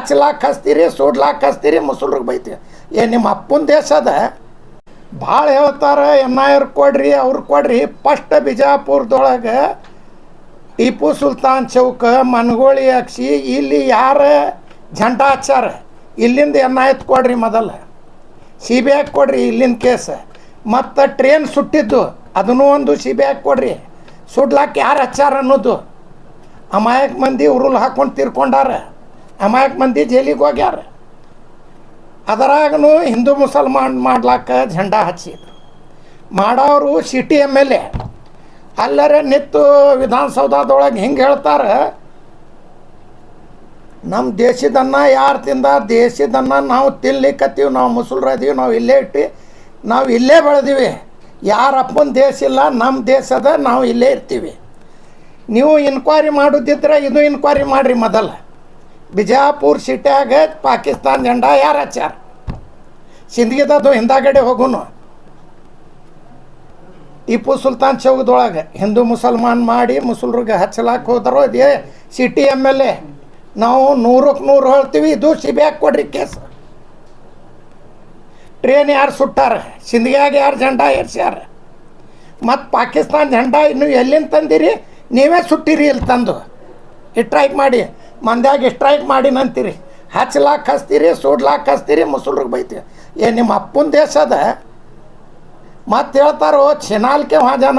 ಹಚ್ಚಲಾಕ್ ಹಚ್ತೀರಿ, ಸುಡ್ಲಾಕ್ ಹಚ್ತೀರಿ, ಮುಸಲ್ರಿಗೆ ಬೈತೀರಿ ಏ, ನಿಮ್ಮ ಅಪ್ಪನ ದೇಶ ಅದ. ಭಾಳ ಹೇಳ್ತಾರೆ ಎನ್ ಐ ಆರ್ ಕೊಡ್ರಿ, ಅವ್ರು ಕೊಡ್ರಿ. ಫಸ್ಟ್ ಬಿಜಾಪುರದೊಳಗೆ ಟಿಪ್ಪು ಸುಲ್ತಾನ್ ಚೌಕ, ಮನಗೋಳಿ ಅಕ್ಷಿ, ಇಲ್ಲಿ ಯಾರ ಝಂಡಾ ಹಚ್ಚಾರ? ಇಲ್ಲಿಂದ ಎನ್ ಐ ಕೊಡ್ರಿ ಮೊದಲು. ಸಿ ಬಿ ಐ ಕೊಡ್ರಿ ಇಲ್ಲಿಂದ ಕೇಸ್. ಮತ್ತು ಟ್ರೇನ್ ಸುಟ್ಟಿದ್ದು, ಅದನ್ನೂ ಒಂದು ಸಿ ಬಿ ಐ ಕೊಡ್ರಿ. ಸುಡ್ಲಾಕ ಯಾರು ಹಚ್ಚಾರ ಅನ್ನೋದು. ಅಮಾಯಕ ಮಂದಿ ಉರುಲ್ ಹಾಕ್ಕೊಂಡು ತೀರ್ಕೊಂಡಾರ. ಅಮಾಯಕ ಮಂದಿ ಜೈಲಿಗೆ ಹೋಗ್ಯಾರ. ಅದರಾಗೂ ಹಿಂದೂ ಮುಸಲ್ಮಾನ್ ಮಾಡ್ಲಾಕ ಝಂಡಾ ಹಚ್ಚಿದ್ರು. ಮಾಡೋರು ಸಿಟಿ ಎಂ ಎಲ್ ಎ. ಅಲ್ಲರೆ ನಿತ್ತು ವಿಧಾನಸೌಧದೊಳಗೆ ಹಿಂಗೆ ಹೇಳ್ತಾರೆ? ನಮ್ಮ ದೇಶದನ್ನ ಯಾರು ತಿಂದ? ದೇಶದನ್ನ ನಾವು ತಿನ್ಲಿಕ್ಕತ್ತೀವಿ ನಾವು ಮುಸುಲ್ರ ಅದೀವಿ ನಾವು ಇಲ್ಲೇ ಇಟ್ಟು ನಾವು ಇಲ್ಲೇ ಬೆಳೆದೀವಿ. ಯಾರ ಅಪ್ಪನ ದೇಶ ಇಲ್ಲ ನಮ್ಮ ದೇಶದ ನಾವು ಇಲ್ಲೇ ಇರ್ತೀವಿ. ನೀವು ಇನ್ಕ್ವೈರಿ ಮಾಡೋದಿದ್ರೆ ಇದು ಇನ್ಕ್ವೈರಿ ಮಾಡಿರಿ ಮೊದಲು. ಬಿಜಾಪುರ್ ಸಿಟ್ಯಾಗ ಪಾಕಿಸ್ತಾನ ಜಂಡ ಯಾರು ಹಚ್ಚಾರ ಸಿಂದಗಿದದು ಹಿಂದಾಗಡೆ ಹೋಗುನು. ಟಿಪ್ಪು ಸುಲ್ತಾನ್ ಚೌಕದೊಳಗೆ ಹಿಂದೂ ಮುಸಲ್ಮಾನ್ ಮಾಡಿ ಮುಸಲ್ರಿಗೆ ಹಚ್ಚಲಾಕ ಹೋದರೋ ಇದೇ ಸಿಟಿ ಎಂ ಎಲ್ ಎ. ನಾವು ನೂರಕ್ಕೆ ನೂರು ಹೇಳ್ತೀವಿ, ಇದು ಸಿ ಬಿ ಕೊಡ್ರಿ ಕೇಸ್. ಟ್ರೇನ್ ಯಾರು ಸುಟ್ಟಾರ? ಸಿಂದಗಿಯಾಗ ಯಾರು ಜಂಡಾ ಏರ್ಸ್ಯಾರ? ಮತ್ತು ಪಾಕಿಸ್ತಾನ ಜಂಡ ಇನ್ನು ಎಲ್ಲಿಂದ ತಂದಿರಿ? ನೀವೇ ಸುಟ್ಟಿರಿ ಇಲ್ಲಿ ತಂದು. ಸ್ಟ್ರೈಕ್ ಮಾಡಿ. ಮಂದ್ಯಾಗ ಸ್ಟ್ರೈಕ್ ಮಾಡಿನಂತೀರಿ ಹಚ್ಲಾಕ್ ಹಚ್ತೀರಿ, ಸುಡ್ಲಾಕ್ ಹಚ್ತೀರಿ ಮುಸುಲ್ರಿಗೆ ಬೈತೀರಿ. ಏ, ನಿಮ್ಮ ಅಪ್ಪನ ದೇಶ ಅದ. ಮತ್ತೆ ಹೇಳ್ತಾರೋ ಚಿನಾಲ್ಕೆ ಮಹಾಜನ.